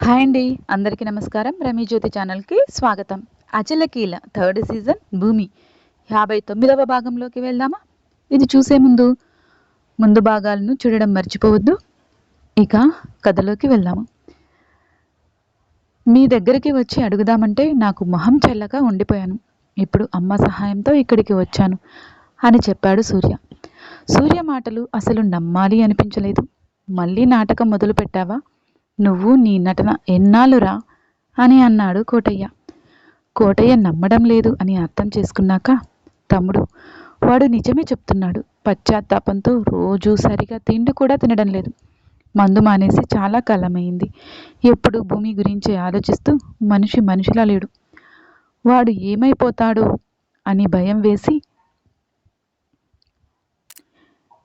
Hi అండి అందరికీ నమస్కారం. రమీ జ్యోతి ఛానల్కి స్వాగతం. అచలకీల థర్డ్ సీజన్ భూమి. యాభై తొమ్మిదవ భాగంలోకి వెళ్దామా? ఇది చూసే ముందు ముందు భాగాలను చూడడం మర్చిపోవద్దు. ఇక కథలోకి వెళ్దాము. మీ దగ్గరికి వచ్చి అడుగుదామంటే నాకు మొహం చల్లగా ఉండిపోయాను. ఇప్పుడు అమ్మ సహాయంతో ఇక్కడికి వచ్చాను అని చెప్పాడు సూర్య. సూర్య మాటలు అసలు నమ్మాలి అనిపించలేదు. మళ్ళీ నాటకం మొదలు పెట్టావా నువ్వు నీ నటన ఎన్నాళ్ళురా? అని అన్నాడు కోటయ్య. కోటయ్య నమ్మడం లేదు అని అర్థం చేసుకున్నాక తమ్ముడు వాడు నిజమే చెప్తున్నాడు. పశ్చాత్తాపంతో రోజు సరిగా తిండి కూడా తినడం లేదు. మందు మానేసి చాలా కాలమైంది. ఎప్పుడు భూమి గురించి ఆలోచిస్తూ మనిషి మనిషిలా లేడు. వాడు ఏమైపోతాడో? అని భయం వేసి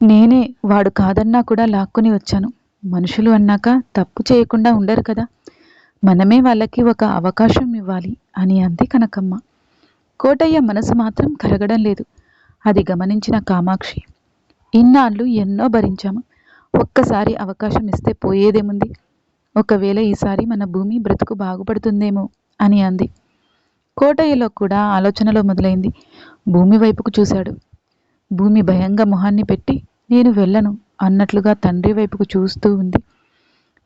నేనే వాడు కాదన్నా కూడా లాక్కుని వచ్చాను. మనుషులు అన్నాక తప్పు చేయకుండా ఉండరు కదా. మనమే వాళ్ళకి ఒక అవకాశం ఇవ్వాలి అని అంది కనకమ్మ. కోటయ్య మనసు మాత్రం కరగడం లేదు. అది గమనించిన కామాక్షి ఇన్నాళ్ళు ఎన్నో భరించాము ఒక్కసారి అవకాశం ఇస్తే పోయేదేముంది? ఒకవేళ ఈసారి మన భూమి బ్రతుకు బాగుపడుతుందేమో అని అంది. కోటయ్యలో కూడా ఆలోచనలో మొదలైంది. భూమి వైపుకు చూశాడు. భూమి భయంగా మొహాన్ని పెట్టి నేను వెళ్ళను. అన్నట్లుగా తండ్రి వైపుకు చూస్తూ ఉంది.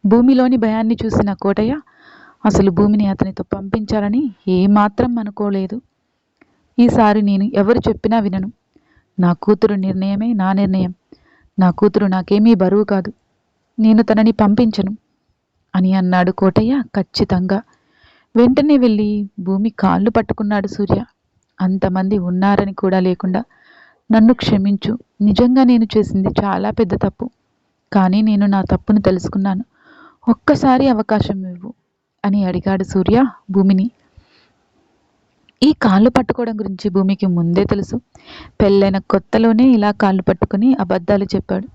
భూమిలోని భయాన్ని చూసిన కోటయ్య అసలు భూమిని అతనితో పంపించాలని ఏమాత్రం అనుకోలేదు. ఈసారి నేను ఎవరు చెప్పినా వినను. నా కూతురు నిర్ణయమే నా నిర్ణయం. నా కూతురు నాకేమీ బరువు కాదు. నేను తనని పంపించను అని అన్నాడు కోటయ్య ఖచ్చితంగా. వెంటనే వెళ్ళి భూమి కాళ్ళు పట్టుకున్నాడు సూర్య. అంతమంది ఉన్నారని కూడా లేకుండా నన్ను క్షమించు. నిజంగా నేను చేసింది చాలా పెద్ద తప్పు. కానీ నేను నా తప్పును తెలుసుకున్నాను. ఒక్కసారి అవకాశం ఇవ్వు అని అడిగాడు సూర్య భూమిని. ఈ కాళ్ళు పట్టుకోవడం గురించి భూమికి ముందే తెలుసు. పెళ్ళైన కొత్తలోనే ఇలా కాళ్ళు పట్టుకుని అబద్ధాలు చెప్పాడు.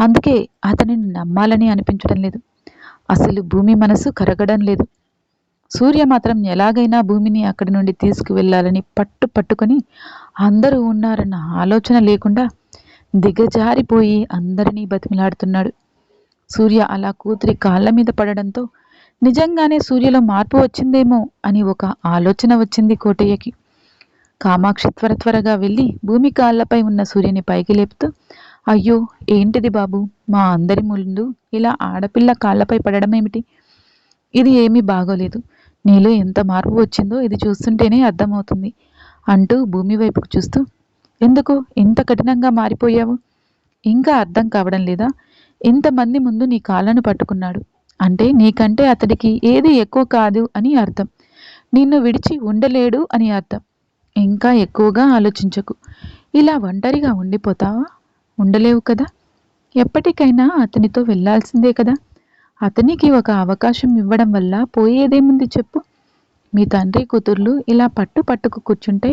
అందుకే అతనిని నమ్మాలని అనిపించడం లేదు. అసలు భూమి మనసు కరగడం లేదు. సూర్య మాత్రం ఎలాగైనా భూమిని అక్కడి నుండి తీసుకువెళ్ళాలని పట్టు పట్టుకొని అందరూ ఉన్నారన్న ఆలోచన లేకుండా దిగజారిపోయి అందరినీ బతిమిలాడుతున్నాడు. సూర్య అలా కూతురి కాళ్ళ మీద పడడంతో నిజంగానే సూర్యలో మార్పు వచ్చిందేమో అని ఒక ఆలోచన వచ్చింది కోటయ్యకి. కామాక్షి త్వర త్వరగా వెళ్ళి భూమి కాళ్ళపై ఉన్న సూర్యుని పైకి లేపుతూ అయ్యో ఏంటిది బాబు? మా అందరి ముందు ఇలా ఆడపిల్ల కాళ్ళపై పడడం ఏమిటి ఇది ఏమీ బాగోలేదు. నీలో ఎంత మార్పు వచ్చిందో ఇది చూస్తుంటేనే అర్థమవుతుంది అంటూ భూమి వైపుకు చూస్తూ ఎందుకు? ఇంత కఠినంగా మారిపోయావు? ఇంకా అర్థం కావడం లేదా? ఇంతమంది ముందు నీ కాళ్ళను పట్టుకున్నాడు అంటే నీకంటే అతడికి ఏది ఎక్కువ కాదు అని అర్థం. నిన్ను విడిచి ఉండలేడు అని అర్థం. ఇంకా ఎక్కువగా ఆలోచించకు. ఇలా ఒంటరిగా ఉండిపోతావా? ఉండలేవు కదా? ఎప్పటికైనా అతనితో వెళ్ళాల్సిందే కదా? అతనికి ఒక అవకాశం ఇవ్వడం వల్ల పోయేదేముంది చెప్పు? మీ తండ్రి కూతుర్లు ఇలా పట్టు పట్టుకు కూర్చుంటే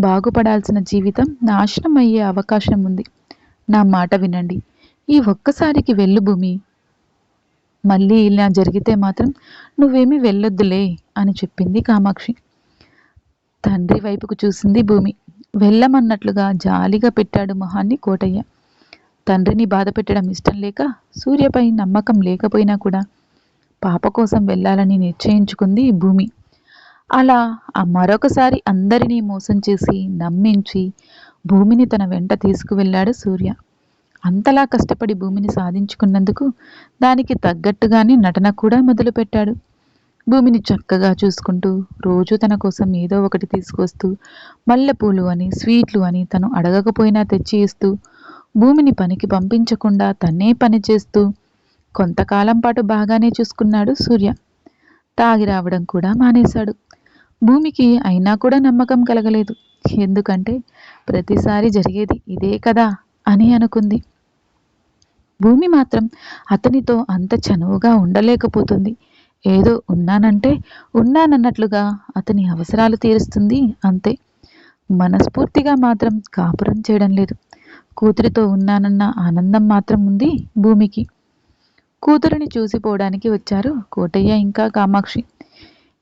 బాగుపడాల్సిన జీవితం నాశనం అయ్యే అవకాశం ఉంది. నా మాట వినండి. ఈ ఒక్కసారికి వెళ్ళు భూమి. మళ్ళీ ఇలా జరిగితే మాత్రం నువ్వేమీ వెళ్ళొద్దులే అని చెప్పింది కామాక్షి. తండ్రి వైపుకు చూసింది భూమి. వెళ్ళమన్నట్లుగా జాలిగా పెట్టాడు మొహాన్ని కోటయ్య. తండ్రిని బాధ పెట్టడం ఇష్టం లేక సూర్యపై నమ్మకం లేకపోయినా కూడా పాప కోసం వెళ్ళాలని నిశ్చయించుకుంది భూమి. అలా ఆ మరొకసారి అందరినీ మోసం చేసి నమ్మించి భూమిని తన వెంట తీసుకువెళ్ళాడు సూర్య. అంతలా కష్టపడి భూమిని సాధించుకున్నందుకు దానికి తగ్గట్టుగానే నటన కూడా మొదలుపెట్టాడు. భూమిని చక్కగా చూసుకుంటూ రోజు తన కోసం ఏదో ఒకటి తీసుకొస్తూ మల్లెపూలు అని స్వీట్లు అని తను అడగకపోయినా తెచ్చి ఇస్తూ భూమిని పనికి పంపించకుండా తనే పని చేస్తూ కొంతకాలం పాటు బాగానే చూసుకున్నాడు సూర్య. తాగి రావడం కూడా మానేశాడు. భూమికి అయినా కూడా నమ్మకం కలగలేదు. ఎందుకంటే ప్రతిసారి జరిగేది ఇదే కదా అని అనుకుంది. భూమి మాత్రం అతనితో అంత చనువుగా ఉండలేకపోతుంది. ఏదో ఉన్నానంటే ఉన్నానన్నట్లుగా అతని అవసరాలు తీరుస్తుంది అంతే. మనస్ఫూర్తిగా మాత్రం కాపురం చేయడం లేదు. కూతురితో ఉన్నానన్న ఆనందం మాత్రం ఉంది భూమికి. కూతురిని చూసిపోవడానికి వచ్చారు కోటయ్య ఇంకా కామాక్షి.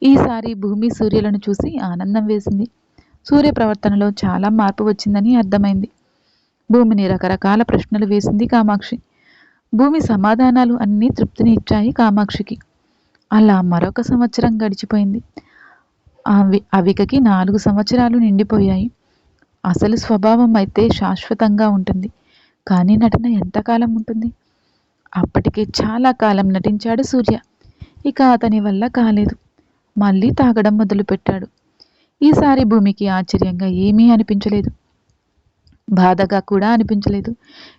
ఈసారి భూమి సూర్యులను చూసి ఆనందం వేసింది. సూర్య ప్రవర్తనలో చాలా మార్పు వచ్చిందని అర్థమైంది. భూమిని రకరకాల ప్రశ్నలు వేసింది కామాక్షి. భూమి సమాధానాలు అన్నీ తృప్తిని ఇచ్చాయి కామాక్షికి. అలా మరొక సంవత్సరం గడిచిపోయింది. అవి అవికకి నాలుగు సంవత్సరాలు నిండిపోయాయి. అసలు స్వభావం అయితే శాశ్వతంగా ఉంటుంది. కానీ నటన ఎంతకాలం ఉంటుంది? అప్పటికే చాలా కాలం నటించాడు సూర్య. ఇక అతని వల్ల కాలేదు. మళ్ళీ తాగడం మొదలుపెట్టాడు. ఈసారి భూమికి ఆశ్చర్యంగా ఏమీ అనిపించలేదు. బాధగా కూడా అనిపించలేదు.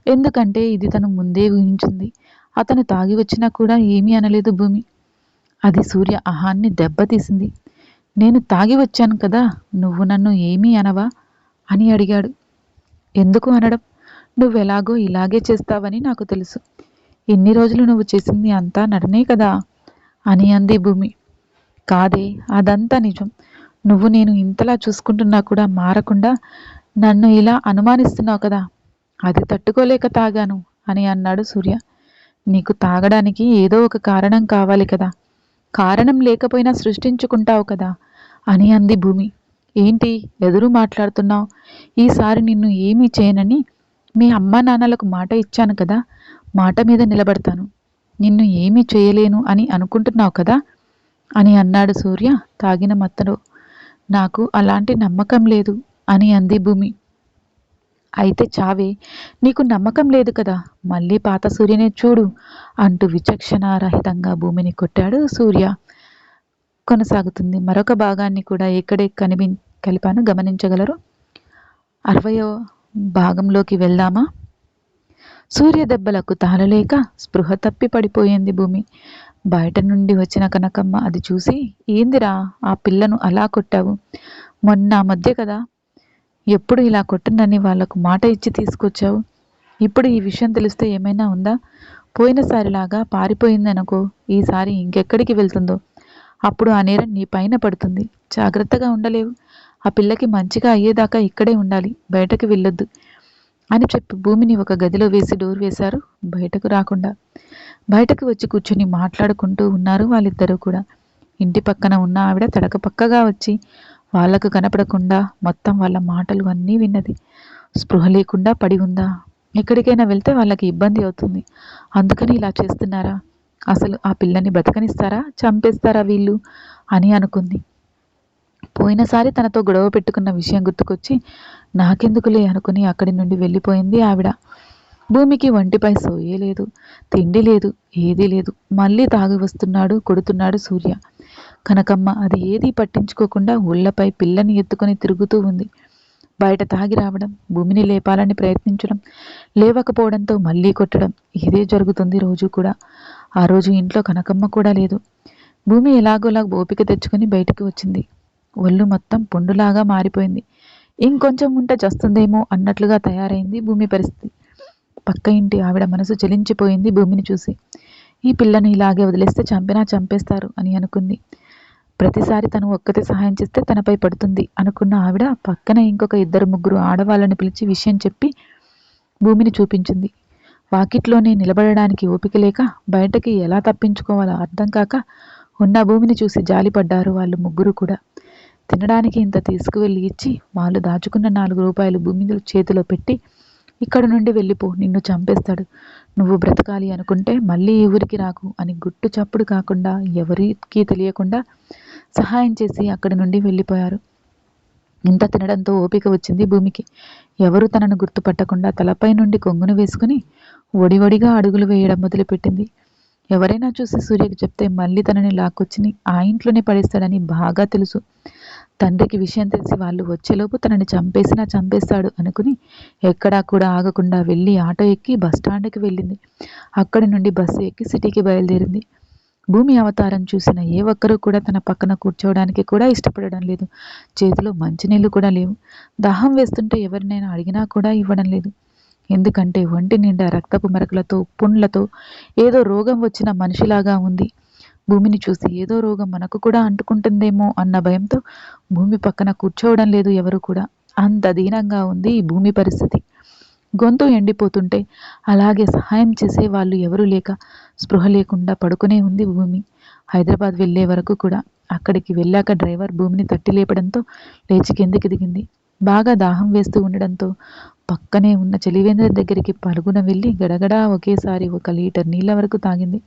ఎందుకంటే ఇది తను ముందే ఊహించింది. అతను తాగి వచ్చినా కూడా ఏమీ అనలేదు భూమి. అది సూర్య అహాన్ని దెబ్బతీసింది. నేను తాగి వచ్చాను కదా నువ్వు నన్ను ఏమీ అనవా? అని అడిగాడు. ఎందుకు అనడం? నువ్వెలాగో ఇలాగే చేస్తావని నాకు తెలుసు. ఇన్ని రోజులు నువ్వు చేసింది అంతా నటనే కదా? అని అంది భూమి. కాదే అదంతా నిజం. నువ్వు నేను ఇంతలా చూసుకుంటున్నా కూడా మారకుండా నన్ను ఇలా అనుమానిస్తున్నావు కదా? అది తట్టుకోలేక తాగాను అని అన్నాడు సూర్య. నీకు తాగడానికి ఏదో ఒక కారణం కావాలి కదా? కారణం లేకపోయినా సృష్టించుకుంటావు కదా? అని అంది భూమి. ఏంటి ఎదురు మాట్లాడుతున్నావు? ఈసారి నిన్ను ఏమీ చేయనని మీ అమ్మా నాన్నలకు మాట ఇచ్చాను కదా మాట మీద నిలబడతాను. నిన్ను ఏమీ చేయలేను అని అనుకుంటున్నావు కదా? అని అన్నాడు సూర్య తాగిన మత్తలో. నాకు అలాంటి నమ్మకం లేదు అని అంది భూమి. అయితే చావే నీకు నమ్మకం లేదు కదా మళ్ళీ పాత సూర్యనే చూడు అంటూ విచక్షణారహితంగా భూమిని కొట్టాడు సూర్య. కొనసాగుతుంది. మరొక భాగాన్ని కూడా ఎక్కడే కనిపి కలిపాను. గమనించగలరు. అరవయో భాగంలోకి వెళ్దామా? సూర్య దెబ్బలకు తాళలేక స్పృహ తప్పి పడిపోయింది భూమి. బయట నుండి వచ్చిన కనకమ్మ అది చూసి ఏందిరా ఆ పిల్లను అలా కొట్టావు? మొన్న మధ్య కదా ఎప్పుడు ఇలా కొట్టనని వాళ్ళకు మాట ఇచ్చి తీసుకొచ్చావు? ఇప్పుడు ఈ విషయం తెలిస్తే ఏమైనా ఉందా? పోయినసారిలాగా పారిపోయిందనుకో ఈసారి ఇంకెక్కడికి వెళ్తుందో? అప్పుడు ఆ నేరం నీ పైన పడుతుంది. జాగ్రత్తగా ఉండలేవు. ఆ పిల్లకి మంచిగా అయ్యేదాకా ఇక్కడే ఉండాలి. బయటకు వెళ్ళొద్దు అని చెప్పి భూమిని ఒక గదిలో వేసి డోర్ వేశారు. బయటకు రాకుండా. బయటకు వచ్చి కూర్చొని మాట్లాడుకుంటూ ఉన్నారు వాళ్ళిద్దరూ కూడా. ఇంటి పక్కన ఉన్న ఆవిడ తడక పక్కగా వచ్చి వాళ్ళకు కనపడకుండా మొత్తం వాళ్ళ మాటలు అన్నీ విన్నది. స్పృహ లేకుండా పడి ఉందా? ఎక్కడికైనా వెళ్తే వాళ్ళకి ఇబ్బంది అవుతుంది. అందుకని ఇలా చేస్తున్నారా? అసలు ఆ పిల్లని బ్రతకనిస్తారా? చంపేస్తారా వీళ్ళు? అని అనుకుంది. పోయినసారి తనతో గొడవ పెట్టుకున్న విషయం గుర్తుకొచ్చి నాకెందుకులే అనుకుని అక్కడి నుండి వెళ్ళిపోయింది ఆవిడ. భూమికి వంటిపై సోయే లేదు తిండి లేదు ఏదీ లేదు. మళ్ళీ తాగి వస్తున్నాడు కొడుతున్నాడు సూర్య. కనకమ్మ అది ఏదీ పట్టించుకోకుండా ఊళ్ళపై పిల్లని ఎత్తుకొని తిరుగుతూ ఉంది. బయట తాగి రావడం భూమిని లేపాలని ప్రయత్నించడం లేవకపోవడంతో మళ్ళీ కొట్టడం ఇదే జరుగుతుంది రోజు కూడా. ఆ రోజు ఇంట్లో కనకమ్మ కూడా లేదు. భూమి ఎలాగోలా ఓపిక తెచ్చుకొని బయటికి వచ్చింది. ఒళ్ళు మొత్తం పుండులాగా మారిపోయింది. ఇంకొంచెం ఉంటే చస్తుందేమో అన్నట్లుగా తయారైంది భూమి పరిస్థితి. పక్క ఇంటి ఆవిడ మనసు చెలించిపోయింది భూమిని చూసి. ఈ పిల్లను ఇలాగే వదిలేస్తే చంపినా చంపేస్తారు అని అనుకుంది. ప్రతిసారి తను ఒక్కతే సహాయం చేస్తే తనపై పడుతుంది అనుకున్న ఆవిడ పక్కన ఇంకొక ఇద్దరు ముగ్గురు ఆడవాళ్ళని పిలిచి విషయం చెప్పి భూమిని చూపించింది. వాకిట్లోనే నిలబడడానికి ఓపిక లేక బయటకి ఎలా తప్పించుకోవాలో అర్థం కాక ఉన్న భూమిని చూసి జాలిపడ్డారు వాళ్ళు ముగ్గురు కూడా. తినడానికి ఇంత తీసుకువెళ్ళి ఇచ్చి వాళ్ళు దాచుకున్న నాలుగు రూపాయలు భూమి చేతిలో పెట్టి ఇక్కడ నుండి వెళ్ళిపో నిన్ను చంపేస్తాడు. నువ్వు బ్రతకాలి అనుకుంటే మళ్ళీ ఈ ఊరికి రాకు అని గుట్టు చప్పుడు కాకుండా ఎవరికి తెలియకుండా సహాయం చేసి అక్కడి నుండి వెళ్ళిపోయారు. ఇంత తినడంతో ఓపిక వచ్చింది భూమికి. ఎవరు తనను గుర్తుపట్టకుండా తలపై నుండి కొంగును వేసుకుని ఒడివడిగా అడుగులు వేయడం మొదలుపెట్టింది. ఎవరైనా చూసి సూర్యకి చెప్తే మళ్ళీ తనని లాక్కొచ్చి ఆ ఇంట్లోనే పడేస్తాడని బాగా తెలుసు. తండ్రికి విషయం తెలిసి వాళ్ళు వచ్చేలోపు తనని చంపేసినా చంపేస్తాడు అనుకుని ఎక్కడా కూడా ఆగకుండా వెళ్ళి ఆటో ఎక్కి బస్టాండ్కి వెళ్ళింది. అక్కడి నుండి బస్సు ఎక్కి సిటీకి బయలుదేరింది. భూమి అవతారం చూసిన ఏ ఒక్కరూ కూడా తన పక్కన కూర్చోవడానికి కూడా ఇష్టపడడం లేదు. చేతిలో మంచినీళ్ళు కూడా లేవు. దాహం వేస్తుంటే ఎవరినైనా అడిగినా కూడా ఇవ్వడం లేదు. ఎందుకంటే ఒంటి నిండా రక్తపు మరకలతో పుండ్లతో ఏదో రోగం వచ్చిన మనిషిలాగా ఉంది. భూమిని చూసి ఏదో రోగం మనకు కూడా అంటుకుంటుందేమో అన్న భయంతో భూమి పక్కన కూర్చోవడం లేదు ఎవరు కూడా. అంత దీనంగా ఉంది ఈ భూమి పరిస్థితి. గొంతు ఎండిపోతుంటే అలాగే సహాయం చేసే వాళ్ళు ఎవరూ లేక స్పృహ లేకుండా పడుకునే ఉంది భూమి. హైదరాబాద్ వెళ్ళే వరకు కూడా అక్కడికి వెళ్ళాక డ్రైవర్ భూమిని తట్టి లేపడంతో లేచి కిందికి దిగింది. బాగా దాహం వేస్తూ ఉండడంతో పక్కనే ఉన్న చలివేంద్ర దగ్గరికి పరుగున వెళ్ళి గడగడా ఒకేసారి ఒక లీటర్ నీళ్ళ వరకు తాగింది.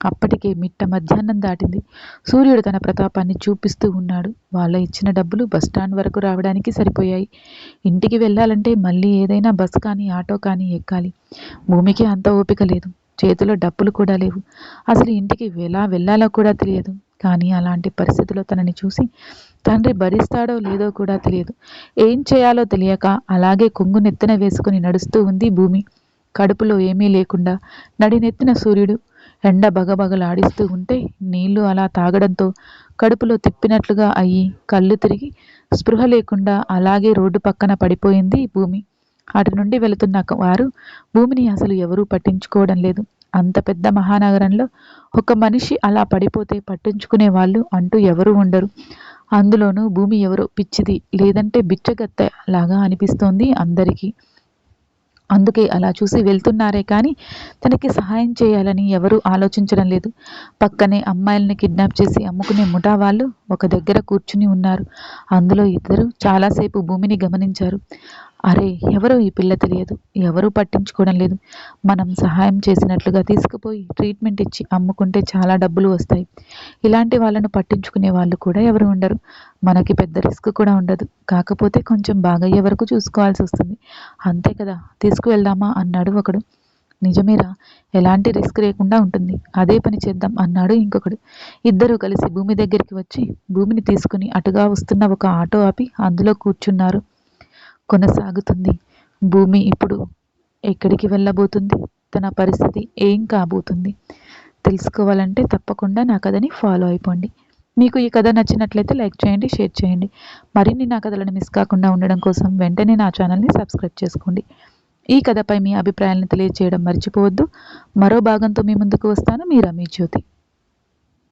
అప్పటికే మిట్ట మధ్యాహ్నం దాటింది. సూర్యుడు తన ప్రతాపాన్ని చూపిస్తూ ఉన్నాడు. వాళ్ళ ఇచ్చిన డబ్బులు బస్టాండ్ వరకు రావడానికి సరిపోయాయి. ఇంటికి వెళ్ళాలంటే మళ్ళీ ఏదైనా బస్ కానీ ఆటో కానీ ఎక్కాలి. భూమికి అంత ఓపిక లేదు. చేతిలో డబ్బులు కూడా లేవు. అసలు ఇంటికి ఎలా వెళ్ళాలో కూడా తెలియదు. కానీ అలాంటి పరిస్థితిలో తనని చూసి తండ్రి భరిస్తాడో లేదో కూడా తెలియదు. ఏం చేయాలో తెలియక అలాగే కొంగు నెత్తిన వేసుకుని నడుస్తూ ఉంది భూమి. కడుపులో ఏమీ లేకుండా నడినెత్తిన సూర్యుడు ఎండ బగబగలాడిస్తూ ఉంటే నీళ్ళు అలా తాగడంతో కడుపులో తిప్పినట్లుగా అయ్యి కళ్ళు తిరిగి స్పృహ లేకుండా అలాగే రోడ్డు పక్కన పడిపోయింది భూమి. అటు నుండి వెళుతున్న వారు భూమిని అసలు ఎవరూ పట్టించుకోవడం లేదు. అంత పెద్ద మహానగరంలో ఒక మనిషి అలా పడిపోతే పట్టించుకునే వాళ్ళు అంటూ ఎవరు ఉండరు. అందులోనూ భూమి ఎవరో పిచ్చిది లేదంటే బిచ్చగత్త లాగా అనిపిస్తోంది అందరికీ. అందుకే అలా చూసి వెళ్తున్నారే కానీ తనకి సహాయం చేయాలని ఎవరూ ఆలోచించడం లేదు. పక్కనే అమ్మాయిల్ని కిడ్నాప్ చేసి అమ్ముకునే ముఠా వాళ్ళు ఒక దగ్గర కూర్చుని ఉన్నారు. అందులో ఇద్దరు చాలాసేపు భూమిని గమనించారు. అరే ఎవరో ఈ పిల్ల తెలియదు. ఎవరూ పట్టించుకోవడం లేదు. మనం సహాయం చేసినట్లుగా తీసుకుపోయి ట్రీట్మెంట్ ఇచ్చి అమ్ముకుంటే చాలా డబ్బులు వస్తాయి. ఇలాంటి వాళ్ళను పట్టించుకునే వాళ్ళు కూడా ఎవరు ఉండరు. మనకి పెద్ద రిస్క్ కూడా ఉండదు. కాకపోతే కొంచెం బాగయ్యే వరకు చూసుకోవాల్సి వస్తుంది. అంతే కదా తీసుకువెళ్దామా అన్నాడు ఒకడు. నిజమేరా ఎలాంటి రిస్క్ లేకుండా ఉంటుంది. అదే పని చేద్దాం అన్నాడు ఇంకొకడు. ఇద్దరూ కలిసి భూమి దగ్గరికి వచ్చి భూమిని తీసుకుని అటుగా వస్తున్న ఒక ఆటో ఆపి అందులో కూర్చున్నారు. కొనసాగుతుంది. భూమి ఇప్పుడు ఎక్కడికి వెళ్ళబోతుంది? తన పరిస్థితి ఏం కాబోతుంది? తెలుసుకోవాలంటే తప్పకుండా నా కథని ఫాలో అయిపోండి. మీకు ఈ కథ నచ్చినట్లయితే లైక్ చేయండి షేర్ చేయండి. మరిన్ని నా కథలను మిస్ కాకుండా ఉండడం కోసం వెంటనే నా ఛానల్ని సబ్స్క్రైబ్ చేసుకోండి. ఈ కథపై మీ అభిప్రాయాలను తెలియజేయడం మర్చిపోవద్దు. మరో భాగంతో మీ ముందుకు వస్తాను. మీ రమీ జ్యోతి.